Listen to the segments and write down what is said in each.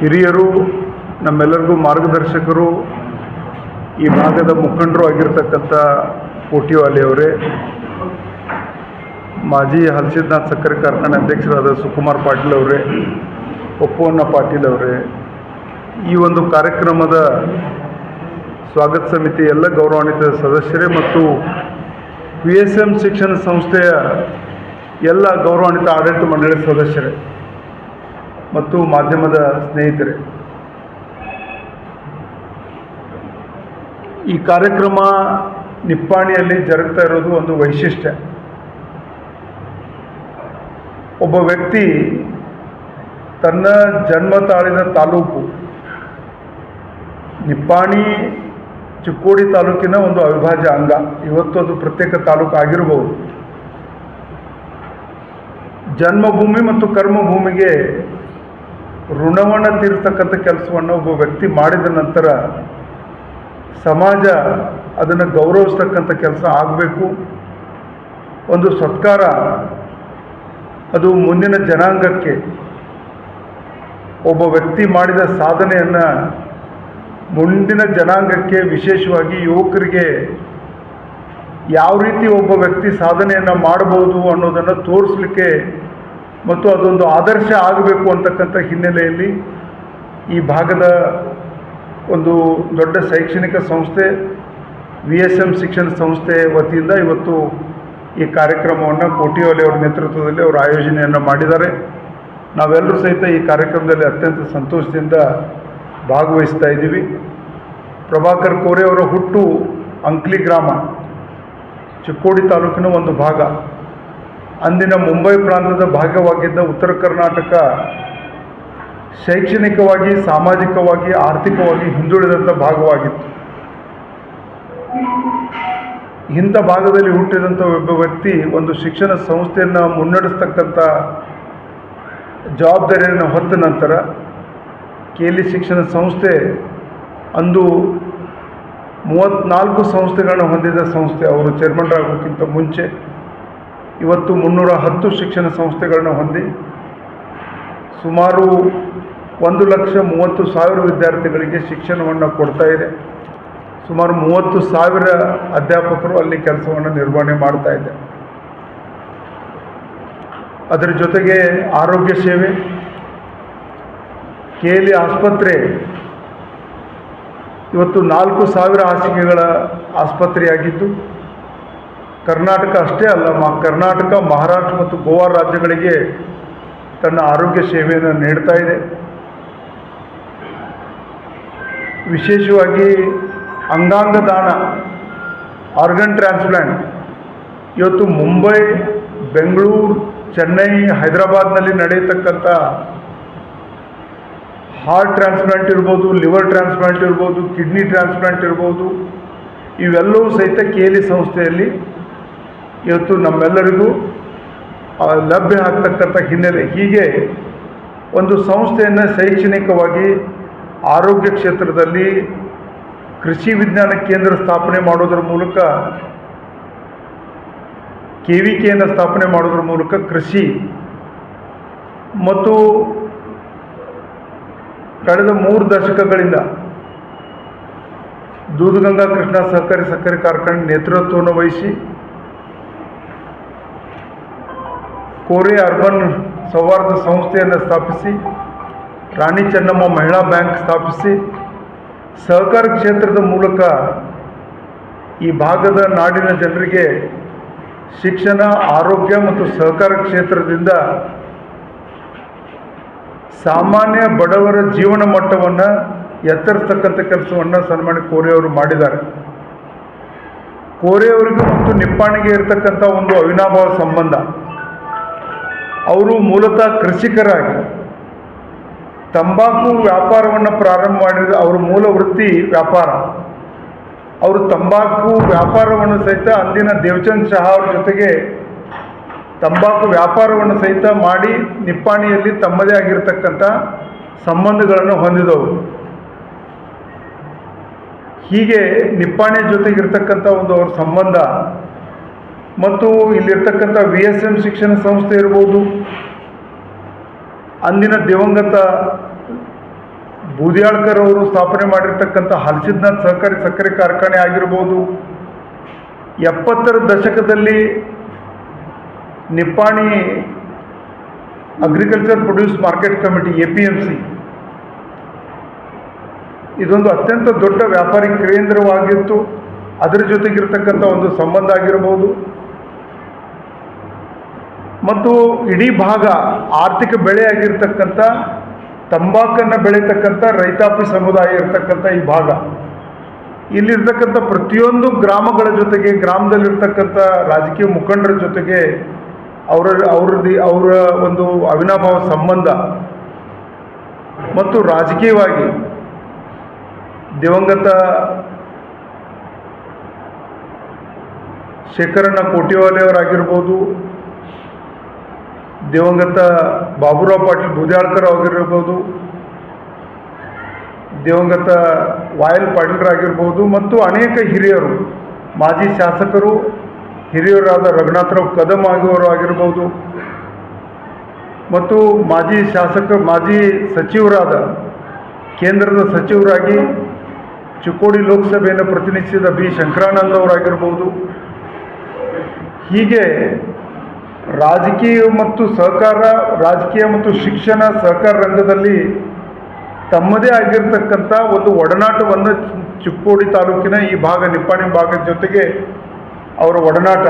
ಹಿರಿಯರು, ನಮ್ಮೆಲ್ಲರಿಗೂ ಮಾರ್ಗದರ್ಶಕರು, ಈ ಭಾಗದ ಮುಖಂಡರು ಆಗಿರ್ತಕ್ಕಂಥ ಕೋಟಿವಾಲಿ ಅವರೇ, ಮಾಜಿ ಹಲಸಿದ್ನಾಥ್ ಸಕ್ಕರೆ ಕಾರ್ಖಾನೆ ಅಧ್ಯಕ್ಷರಾದ ಸುಕುಮಾರ್ ಪಾಟೀಲ್ ಅವರೇ ಒಪ್ಪುವನ್ನ ಪಾಟೀಲ್ ಅವರೇ, ಈ ಒಂದು ಕಾರ್ಯಕ್ರಮದ ಸ್ವಾಗತ ಸಮಿತಿ ಎಲ್ಲ ಗೌರವಾನ್ವಿತ ಸದಸ್ಯರೇ ಮತ್ತು ವಿ ಎಸ್ ಎಂ ಶಿಕ್ಷಣ ಸಂಸ್ಥೆಯ ಎಲ್ಲ ಗೌರವಾನ್ವಿತ ಆಡಳಿತ ಮಂಡಳಿ ಸದಸ್ಯರೇ. ಮತ್ತು ಮಾಧ್ಯಮದ ಸ್ನೇಹಿತರೆ. ಈ ಕಾರ್ಯಕ್ರಮ ನಿಪ್ಪಾಣಿಯಲ್ಲಿ ಜರುಗ್ತಾ ಇರೋದು ಒಂದು ವೈಶಿಷ್ಟ್ಯ. ಒಬ್ಬ ವ್ಯಕ್ತಿ ತನ್ನ ಜನ್ಮ ತಾಳಿನ ತಾಲೂಕು, ನಿಪ್ಪಾಣಿ ಚಿಕ್ಕೋಡಿ ತಾಲೂಕಿನ ಒಂದು ಅವಿಭಾಜ್ಯ ಅಂಗ, ಇವತ್ತು ಅದು ಪ್ರತ್ಯೇಕ ತಾಲೂಕು ಆಗಿರಬಹುದು ಜನ್ಮಭೂಮಿ ಮತ್ತು ಕರ್ಮಭೂಮಿಗೆ ಋಣವನ್ನು ತೀರಿಸ್ತಕ್ಕಂಥ ಕೆಲಸವನ್ನು ಒಬ್ಬ ವ್ಯಕ್ತಿ ಮಾಡಿದ ನಂತರ ಸಮಾಜ ಅದನ್ನು ಗೌರವಿಸ್ತಕ್ಕಂಥ ಕೆಲಸ ಆಗಬೇಕು. ಒಂದು ಸತ್ಕಾರ, ಅದು ಮುಂದಿನ ಜನಾಂಗಕ್ಕೆ ಒಬ್ಬ ವ್ಯಕ್ತಿ ಮಾಡಿದ ಸಾಧನೆಯನ್ನು ಮುಂದಿನ ಜನಾಂಗಕ್ಕೆ ವಿಶೇಷವಾಗಿ ಯುವಕರಿಗೆ ಯಾವ ರೀತಿ ಒಬ್ಬ ವ್ಯಕ್ತಿ ಸಾಧನೆಯನ್ನು ಮಾಡಬಹುದು ಅನ್ನೋದನ್ನು ತೋರಿಸಲಿಕ್ಕೆ ಮತ್ತು ಅದೊಂದು ಆದರ್ಶ ಆಗಬೇಕು ಅಂತಕ್ಕಂಥ ಹಿನ್ನೆಲೆಯಲ್ಲಿ ಈ ಭಾಗದ ಒಂದು ದೊಡ್ಡ ಶೈಕ್ಷಣಿಕ ಸಂಸ್ಥೆ, ವಿ ಎಸ್ ಎಂ ಶಿಕ್ಷಣ ಸಂಸ್ಥೆ ವತಿಯಿಂದ ಇವತ್ತು ಈ ಕಾರ್ಯಕ್ರಮವನ್ನು ಕೋಟಿಯೋಲೆ ಅವರ ನೇತೃತ್ವದಲ್ಲಿ ಅವರು ಆಯೋಜನೆಯನ್ನು ಮಾಡಿದ್ದಾರೆ. ನಾವೆಲ್ಲರೂ ಸಹಿತ ಈ ಕಾರ್ಯಕ್ರಮದಲ್ಲಿ ಅತ್ಯಂತ ಸಂತೋಷದಿಂದ ಭಾಗವಹಿಸ್ತಾ ಇದ್ದೀವಿ. ಪ್ರಭಾಕರ್ ಕೋರೆ ಅವರ ಹುಟ್ಟು ಅಂಕ್ಲಿ ಗ್ರಾಮ ಚಿಕ್ಕೋಡಿ ತಾಲೂಕಿನ ಒಂದು ಭಾಗ. ಅಂದಿನ ಮುಂಬೈ ಪ್ರಾಂತದ ಭಾಗವಾಗಿದ್ದ ಉತ್ತರ ಕರ್ನಾಟಕ ಶೈಕ್ಷಣಿಕವಾಗಿ, ಸಾಮಾಜಿಕವಾಗಿ, ಆರ್ಥಿಕವಾಗಿ ಹಿಂದುಳಿದಂಥ ಭಾಗವಾಗಿತ್ತು. ಇಂಥ ಭಾಗದಲ್ಲಿ ಹುಟ್ಟಿದಂಥ ಒಬ್ಬ ವ್ಯಕ್ತಿ ಒಂದು ಶಿಕ್ಷಣ ಸಂಸ್ಥೆಯನ್ನು ಮುನ್ನಡೆಸ್ತಕ್ಕಂಥ ಜವಾಬ್ದಾರಿಯನ್ನು ಹೊತ್ತ ನಂತರ ಕೇಲಿ ಶಿಕ್ಷಣ ಸಂಸ್ಥೆ ಅಂದು ಮೂವತ್ತ್ನಾಲ್ಕು ಸಂಸ್ಥೆಗಳನ್ನು ಹೊಂದಿದ ಸಂಸ್ಥೆ. ಅವರು ಚೇರ್ಮನ್ ಆಗೋಕ್ಕಿಂತ ಮುಂಚೆ ಇವತ್ತು ಮುನ್ನೂರ ಹತ್ತು ಶಿಕ್ಷಣ ಸಂಸ್ಥೆಗಳನ್ನು ಹೊಂದಿ ಸುಮಾರು ಒಂದು ಲಕ್ಷ ಮೂವತ್ತು ಸಾವಿರ ವಿದ್ಯಾರ್ಥಿಗಳಿಗೆ ಶಿಕ್ಷಣವನ್ನು ಕೊಡ್ತಾ ಇದೆ. ಸುಮಾರು ಮೂವತ್ತು ಸಾವಿರ ಅಧ್ಯಾಪಕರು ಅಲ್ಲಿ ಕೆಲಸವನ್ನು ನಿರ್ವಹಣೆ ಮಾಡ್ತಾ ಇದೆ. ಅದರ ಜೊತೆಗೆ ಆರೋಗ್ಯ ಸೇವೆ, ಕೇಲಿ ಆಸ್ಪತ್ರೆ, ಇವತ್ತು ನಾಲ್ಕು ಸಾವಿರ ಹಾಸಿಗೆಗಳ ಆಸ್ಪತ್ರೆಯಾಗಿದ್ದು ಕರ್ನಾಟಕ ಅಷ್ಟೇ ಅಲ್ಲ, ಮ, ಕರ್ನಾಟಕ, ಮಹಾರಾಷ್ಟ್ರ ಮತ್ತು ಗೋವಾ ರಾಜ್ಯಗಳಿಗೆ ತನ್ನ ಆರೋಗ್ಯ ಸೇವೆಯನ್ನು ನೀಡ್ತಾ ಇದೆ. ವಿಶೇಷವಾಗಿ ಅಂಗಾಂಗ ದಾನ, ಆರ್ಗನ್ ಟ್ರಾನ್ಸ್ಪ್ಲಾಂಟ್. ಇವತ್ತು ಮುಂಬೈ, ಬೆಂಗಳೂರು, ಚೆನ್ನೈ, ಹೈದರಾಬಾದ್ನಲ್ಲಿ ನಡೆಯತಕ್ಕಂಥ ಹಾರ್ಟ್ ಟ್ರಾನ್ಸ್ಪ್ಲಾಂಟ್ ಇರ್ಬೋದು, ಲಿವರ್ ಟ್ರಾನ್ಸ್ಪ್ಲಾಂಟ್ ಇರ್ಬೋದು, ಕಿಡ್ನಿ ಟ್ರಾನ್ಸ್ಪ್ಲಾಂಟ್ ಇರ್ಬೋದು, ಇವೆಲ್ಲವೂ ಸಹಿತ ಕೆ ಎಲ್ ಇ ಸಂಸ್ಥೆಯಲ್ಲಿ ಇವತ್ತು ನಮ್ಮೆಲ್ಲರಿಗೂ ಲಭ್ಯ ಆಗ್ತಕ್ಕಂಥ ಹಿನ್ನೆಲೆ. ಹೀಗೆ ಒಂದು ಸಂಸ್ಥೆಯನ್ನು ಶೈಕ್ಷಣಿಕವಾಗಿ ಆರೋಗ್ಯ ಕ್ಷೇತ್ರದಲ್ಲಿ ಕೃಷಿ ವಿಜ್ಞಾನ ಕೇಂದ್ರ ಸ್ಥಾಪನೆ ಮಾಡೋದ್ರ ಮೂಲಕ, ಕೆ ವಿ ಕೆಯನ್ನು ಸ್ಥಾಪನೆ ಮಾಡೋದ್ರ ಮೂಲಕ ಕೃಷಿ ಮತ್ತು ಕಳೆದ ಮೂರು ದಶಕಗಳಿಂದ ದೂಧಗಂಗಾ ಕೃಷ್ಣ ಸಹಕಾರಿ ಸಕ್ಕರೆ ಕಾರ್ಖಾನೆ ನೇತೃತ್ವವನ್ನು ವಹಿಸಿ ಕೋರೆ ಅರ್ಬನ್ ಸೌಹಾರ್ದ ಸಂಸ್ಥೆಯನ್ನು ಸ್ಥಾಪಿಸಿ, ರಾಣಿ ಚೆನ್ನಮ್ಮ ಮಹಿಳಾ ಬ್ಯಾಂಕ್ ಸ್ಥಾಪಿಸಿ, ಸಹಕಾರ ಕ್ಷೇತ್ರದ ಮೂಲಕ ಈ ಭಾಗದ ನಾಡಿನ ಜನರಿಗೆ ಶಿಕ್ಷಣ, ಆರೋಗ್ಯ ಮತ್ತು ಸಹಕಾರ ಕ್ಷೇತ್ರದಿಂದ ಸಾಮಾನ್ಯ ಬಡವರ ಜೀವನ ಮಟ್ಟವನ್ನು ಎತ್ತರಿಸ್ತಕ್ಕಂಥ ಕೆಲಸವನ್ನು ಸನ್ಮಾನ್ಯ ಕೋರೆಯವರು ಮಾಡಿದ್ದಾರೆ. ಕೋರೆಯವರಿಗೂ ಮತ್ತು ನಿಪ್ಪಾಣಿಗೆ ಇರತಕ್ಕಂಥ ಒಂದು ಅವಿನಾಭಾವ ಸಂಬಂಧ. ಅವರು ಮೂಲತಃ ಕೃಷಿಕರಾಗಿ. ತಂಬಾಕು ವ್ಯಾಪಾರವನ್ನು ಪ್ರಾರಂಭ ಮಾಡಿದ ಅವರ ಮೂಲ ವೃತ್ತಿ ವ್ಯಾಪಾರ. ಅವರು ತಂಬಾಕು ವ್ಯಾಪಾರವನ್ನು ಸಹಿತ ಅಂದಿನ ದೇವಚಂದ್ ಶಹಾ ಅವ್ರ ಜೊತೆಗೆ ತಂಬಾಕು ವ್ಯಾಪಾರವನ್ನು ಸಹಿತ ಮಾಡಿ ನಿಪ್ಪಾಣಿಯಲ್ಲಿ ತಮ್ಮದೇ ಆಗಿರತಕ್ಕಂಥ ಸಂಬಂಧಗಳನ್ನು ಹೊಂದಿದವರು. ಹೀಗೆ ನಿಪ್ಪಾಣಿ ಜೊತೆಗಿರ್ತಕ್ಕಂಥ ಒಂದು ಅವ್ರ ಸಂಬಂಧ ಮತ್ತು ಇಲ್ಲಿರ್ತಕ್ಕಂಥ ವಿ ಎಸ್ ಎಂ ಶಿಕ್ಷಣ ಸಂಸ್ಥೆ ಇರ್ಬೋದು, ಅಂದಿನ ದಿವಂಗತ ಬೂದಿಯಾಳ್ಕರ್ ಅವರು ಸ್ಥಾಪನೆ ಮಾಡಿರ್ತಕ್ಕಂಥ ಹಲಸಿದ್ನಾಥ್ ಸಹಕಾರಿ ಸಕ್ಕರೆ ಕಾರ್ಖಾನೆ ಆಗಿರ್ಬೋದು. ಎಪ್ಪತ್ತರ ದಶಕದಲ್ಲಿ Nippani agriculture produce market committee A P M C ಇದೊಂದು ಅತ್ಯಂತ ದೊಡ್ಡ ವ್ಯಾಪಾರಿ ಕೇಂದ್ರವಾಗಿತ್ತು. ಅದರ ಜೊತೆಗಿರ್ತಕ್ಕಂಥ ಒಂದು ಸಂಬಂಧ ಆಗಿರಬಹುದು ಮತ್ತು ಇಡೀ ಭಾಗ ಆರ್ಥಿಕ ಬೆಳೆಯಾಗಿರ್ತಕ್ಕಂಥ, ತಂಬಾಕನ್ನು ಬೆಳೀತಕ್ಕಂಥ, ರೈತಾಪಿ ಸಮುದಾಯ ಇರತಕ್ಕಂಥ ಈ ಭಾಗ. ಇಲ್ಲಿರ್ತಕ್ಕಂಥ ಪ್ರತಿಯೊಂದು ಗ್ರಾಮಗಳ ಜೊತೆಗೆ, ಗ್ರಾಮದಲ್ಲಿರ್ತಕ್ಕಂಥ ರಾಜಕೀಯ ಮುಖಂಡರ ಜೊತೆಗೆ ಅವರ, ಅವ್ರದ್ದು, ಅವರ ಒಂದು ಅವಿನಾಭಾವ ಸಂಬಂಧ ಮತ್ತು ರಾಜಕೀಯವಾಗಿ ದಿವಂಗತ ಶೇಖರಣ್ಣ ಕೋಟಿವಾಲೆ ಅವರಾಗಿರ್ಬೋದು ದಿವಂಗತ ಬಾಬುರಾವ್ ಪಾಟೀಲ್ ಬೂದ್ಯಾಳ್ಕರ್ ಆಗಿರ್ಬೋದು ದಿವಂಗತ ವಾಯಲ್ ಪಾಟೀಲ್ರಾಗಿರ್ಬೋದು ಮತ್ತು ಅನೇಕ ಹಿರಿಯರು, ಮಾಜಿ ಶಾಸಕರು, ಹಿರಿಯರಾದ ರಘುನಾಥರಾವ್ ಕದಂ ಆಗಿರೋರು ಆಗಿರ್ಬೋದು, ಮತ್ತು ಮಾಜಿ ಶಾಸಕ, ಮಾಜಿ ಸಚಿವರಾದ ಕೇಂದ್ರದ ಸಚಿವರಾಗಿ ಚಿಕ್ಕೋಡಿ ಲೋಕಸಭೆಯನ್ನು ಪ್ರತಿನಿಧಿಸಿದ ಬಿ. ಶಂಕರಾನಂದ ಅವರಾಗಿರ್ಬೋದು. ಹೀಗೆ ರಾಜಕೀಯ ಮತ್ತು ಸಹಕಾರ, ರಾಜಕೀಯ ಮತ್ತು ಶಿಕ್ಷಣ ಸಹಕಾರ ರಂಗದಲ್ಲಿ ತಮ್ಮದೇ ಆಗಿರ್ತಕ್ಕಂಥ ಒಂದು ಒಡನಾಟವನ್ನು ಚಿಕ್ಕೋಡಿ ತಾಲೂಕಿನ ಈ ಭಾಗ, ನಿಪ್ಪಾಣಿ ಭಾಗದ ಜೊತೆಗೆ ಅವರ ಒಡನಾಟ.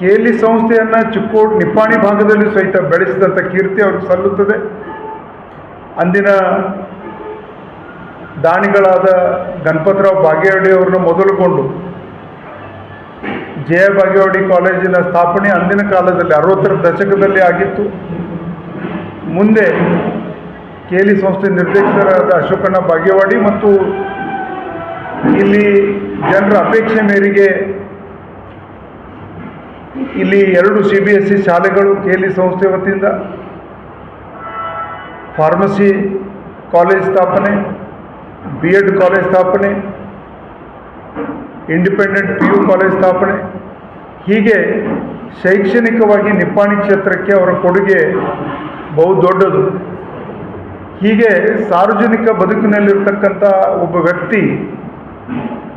ಕೇಲಿ ಸಂಸ್ಥೆಯನ್ನು ಚಿಕ್ಕೋಡಿ, ನಿಪ್ಪಾಣಿ ಭಾಗದಲ್ಲಿ ಸಹಿತ ಬೆಳೆಸಿದಂಥ ಕೀರ್ತಿ ಅವ್ರಿಗೆ ಸಲ್ಲುತ್ತದೆ. ಅಂದಿನ ದಾನಿಗಳಾದ ಗಣಪತರಾವ್ ಬಾಗೇವಾಡಿ ಅವ್ರನ್ನ ಮೊದಲುಗೊಂಡು ಜಯ ಬಾಗೇವಾಡಿ ಕಾಲೇಜಿನ ಸ್ಥಾಪನೆ ಅಂದಿನ ಕಾಲದಲ್ಲಿ ಅರವತ್ತರ ದಶಕದಲ್ಲಿ ಆಗಿತ್ತು. ಮುಂದೆ ಕೇಲಿ ಸಂಸ್ಥೆ ನಿರ್ದೇಶಕರಾದ ಅಶೋಕಣ್ಣ ಬಾಗೇವಾಡಿ ಮತ್ತು ಇಲ್ಲಿ ಜನರ ಅಪೇಕ್ಷೆ ಮೇರೆಗೆ ಇಲ್ಲಿ ಎರಡು ಸಿ ಬಿ ಎಸ್ ಸಿ ಶಾಲೆಗಳು ಕೇಲಿ ಸಂಸ್ಥೆ ವತಿಯಿಂದ, ಫಾರ್ಮಸಿ ಕಾಲೇಜ್ ಸ್ಥಾಪನೆ, ಬಿ ಎಡ್ ಕಾಲೇಜ್ ಸ್ಥಾಪನೆ ಇಂಡಿಪೆಂಡೆಂಟ್ ಪಿ ಯು ಕಾಲೇಜ್ ಸ್ಥಾಪನೆ. ಹೀಗೆ ಶೈಕ್ಷಣಿಕವಾಗಿ ನಿಪ್ಪಾಣಿ ಕ್ಷೇತ್ರಕ್ಕೆ ಅವರ ಕೊಡುಗೆ ಬಹು ದೊಡ್ಡದು. ಹೀಗೆ ಸಾರ್ವಜನಿಕ ಬದುಕಿನಲ್ಲಿರ್ತಕ್ಕಂಥ ಒಬ್ಬ ವ್ಯಕ್ತಿ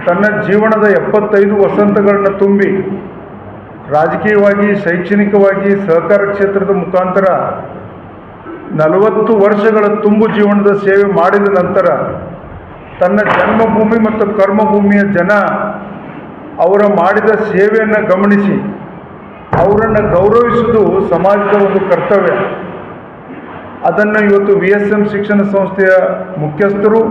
ತನ್ನ ಜೀವನದ ಎಪ್ಪತ್ತೈದು ವಸಂತಗಳನ್ನು ತುಂಬಿ ರಾಜಕೀಯವಾಗಿ, ಶೈಕ್ಷಣಿಕವಾಗಿ ಸಹಕಾರ ಕ್ಷೇತ್ರದ ಮುಖಾಂತರ ನಲವತ್ತು ವರ್ಷಗಳ ತುಂಬು ಜೀವನದ ಸೇವೆ ಮಾಡಿದ ನಂತರ ತನ್ನ ಜನ್ಮಭೂಮಿ ಮತ್ತು ಕರ್ಮಭೂಮಿಯ ಜನ ಅವರ ಮಾಡಿದ ಸೇವೆಯನ್ನು ಗಮನಿಸಿ, ಅವರನ್ನು ಗೌರವಿಸುವುದು ಸಮಾಜದ ಒಂದು ಕರ್ತವ್ಯ. ಅದನ್ನು ಇವತ್ತು ವಿ ಎಸ್ ಎಂ ಶಿಕ್ಷಣ ಸಂಸ್ಥೆಯ ಮುಖ್ಯಸ್ಥರು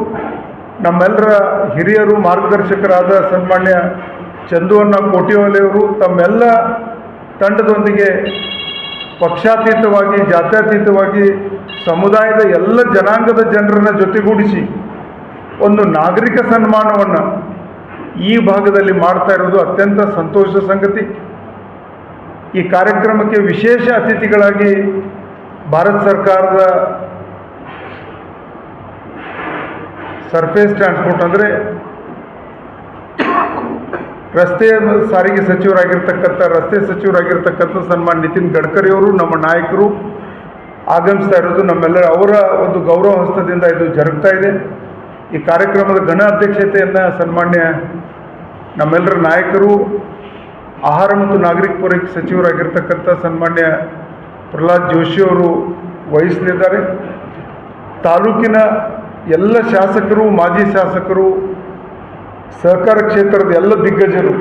ನಮ್ಮೆಲ್ಲರ ಹಿರಿಯರು, ಮಾರ್ಗದರ್ಶಕರಾದ ಸನ್ಮಾನ್ಯ ಚಂದುವಣ್ಣ ಕೋಟಿವಾಲೆಯವರು ತಮ್ಮೆಲ್ಲ ತಂಡದೊಂದಿಗೆ ಪಕ್ಷಾತೀತವಾಗಿ, ಜಾತ್ಯತೀತವಾಗಿ ಸಮುದಾಯದ ಎಲ್ಲ ಜನಾಂಗದ ಜನರನ್ನು ಜೊತೆಗೂಡಿಸಿ ಒಂದು ನಾಗರಿಕ ಸನ್ಮಾನವನ್ನು ಈ ಭಾಗದಲ್ಲಿ ಮಾಡ್ತಾ ಇರೋದು ಅತ್ಯಂತ ಸಂತೋಷದ ಸಂಗತಿ. ಈ ಕಾರ್ಯಕ್ರಮಕ್ಕೆ ವಿಶೇಷ ಅತಿಥಿಗಳಾಗಿ ಭಾರತ ಸರ್ಕಾರದ ಸರ್ಫೇಸ್ ಟ್ರಾನ್ಸ್ಪೋರ್ಟ್ ಅಂದರೆ ರಸ್ತೆ ಸಾರಿಗೆ ಸಚಿವರಾಗಿರ್ತಕ್ಕಂಥ, ರಸ್ತೆ ಸಚಿವರಾಗಿರ್ತಕ್ಕಂಥ ಸನ್ಮಾನ್ ನಿತಿನ್ ಗಡ್ಕರಿ ಅವರು, ನಮ್ಮ ನಾಯಕರು ಆಗಮಿಸ್ತಾ ಇರೋದು ನಮ್ಮೆಲ್ಲರ ಅವರ ಒಂದು ಗೌರವ ಹಸ್ತದಿಂದ ಇದು ಜರುಗ್ತಾ ಇದೆ. ಈ ಕಾರ್ಯಕ್ರಮದ ಗಣ ಅಧ್ಯಕ್ಷತೆಯನ್ನು ಸನ್ಮಾನ್ಯ ನಮ್ಮೆಲ್ಲರ ನಾಯಕರು, ಆಹಾರ ಮತ್ತು ನಾಗರಿಕ ಪೂರೈಕೆ ಸಚಿವರಾಗಿರ್ತಕ್ಕಂಥ ಸನ್ಮಾನ್ಯ ಪ್ರಹ್ಲಾದ್ ಜೋಶಿ ಅವರು ವಹಿಸಲಿದ್ದಾರೆ. ತಾಲೂಕಿನ ಎಲ್ಲ ಶಾಸಕರು, ಮಾಜಿ ಶಾಸಕರು, ಸಹಕಾರ ಕ್ಷೇತ್ರದ ಎಲ್ಲ ದಿಗ್ಗಜರು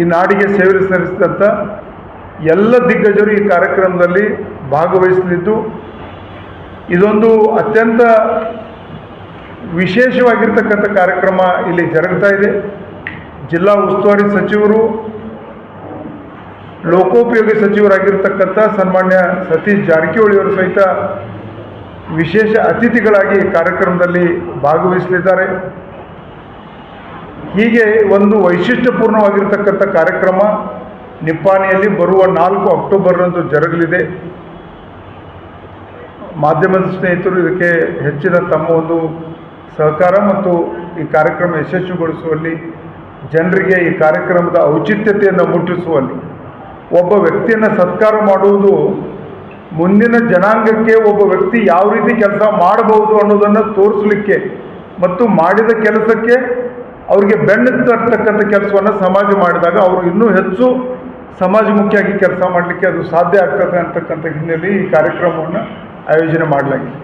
ಈ ನಾಡಿಗೆ ಸೇವೆ ಸಲ್ಲಿಸಿದಂಥ ಎಲ್ಲ ದಿಗ್ಗಜರು ಈ ಕಾರ್ಯಕ್ರಮದಲ್ಲಿ ಭಾಗವಹಿಸಲಿದ್ದು. ಇದೊಂದು ಅತ್ಯಂತ ವಿಶೇಷವಾಗಿರ್ತಕ್ಕಂಥ ಕಾರ್ಯಕ್ರಮ ಇಲ್ಲಿ ಜರುಗ್ತಾ ಇದೆ. ಜಿಲ್ಲಾ ಉಸ್ತುವಾರಿ ಸಚಿವರು, ಲೋಕೋಪಯೋಗಿ ಸಚಿವರಾಗಿರ್ತಕ್ಕಂಥ ಸನ್ಮಾನ್ಯ ಸತೀಶ್ ಜಾರಕಿಹೊಳಿಯವರು ಸಹಿತ ವಿಶೇಷ ಅತಿಥಿಗಳಾಗಿ ಕಾರ್ಯಕ್ರಮದಲ್ಲಿ ಭಾಗವಹಿಸಲಿದ್ದಾರೆ. ಹೀಗೆ ಒಂದು ವೈಶಿಷ್ಟ್ಯಪೂರ್ಣವಾಗಿರ್ತಕ್ಕಂಥ ಕಾರ್ಯಕ್ರಮ ನಿಪ್ಪಾಣಿಯಲ್ಲಿ ಬರುವ ನಾಲ್ಕು ಅಕ್ಟೋಬರ್ನಂದು ಜರುಗಲಿದೆ. ಮಾಧ್ಯಮದ ಸ್ನೇಹಿತರು ಇದಕ್ಕೆ ಹೆಚ್ಚಿನ ತಮ್ಮ ಒಂದು ಸಹಕಾರ ಮತ್ತು ಈ ಕಾರ್ಯಕ್ರಮ ಯಶಸ್ವಿಗೊಳಿಸುವಲ್ಲಿ ಜನರಿಗೆ ಈ ಕಾರ್ಯಕ್ರಮದ ಔಚಿತ್ಯತೆಯನ್ನು ಮುಟ್ಟಿಸುವಲ್ಲಿ ಒಬ್ಬ ವ್ಯಕ್ತಿಯನ್ನು ಸತ್ಕಾರ ಮಾಡುವುದು ಮುಂದಿನ ಜನಾಂಗಕ್ಕೆ ಒಬ್ಬ ವ್ಯಕ್ತಿ ಯಾವ ರೀತಿ ಕೆಲಸ ಮಾಡಬಹುದು ಅನ್ನೋದನ್ನು ತೋರಿಸಲಿಕ್ಕೆ ಮತ್ತು ಮಾಡಿದ ಕೆಲಸಕ್ಕೆ ಅವರಿಗೆ ಬೆನ್ನು ತರ್ತಕ್ಕಂಥ ಕೆಲಸವನ್ನು ಸಮಾಜ ಮಾಡಿದಾಗ ಅವರು ಇನ್ನೂ ಹೆಚ್ಚು ಸಮಾಜಮುಖಿಯಾಗಿ ಕೆಲಸ ಮಾಡಲಿಕ್ಕೆ ಅದು ಸಾಧ್ಯ ಆಗ್ತದೆ ಅಂತಕ್ಕಂಥ ಹಿನ್ನೆಲೆಯಲ್ಲಿ ಈ ಕಾರ್ಯಕ್ರಮವನ್ನು ಆಯೋಜನೆ ಮಾಡಲಾಗಿದೆ.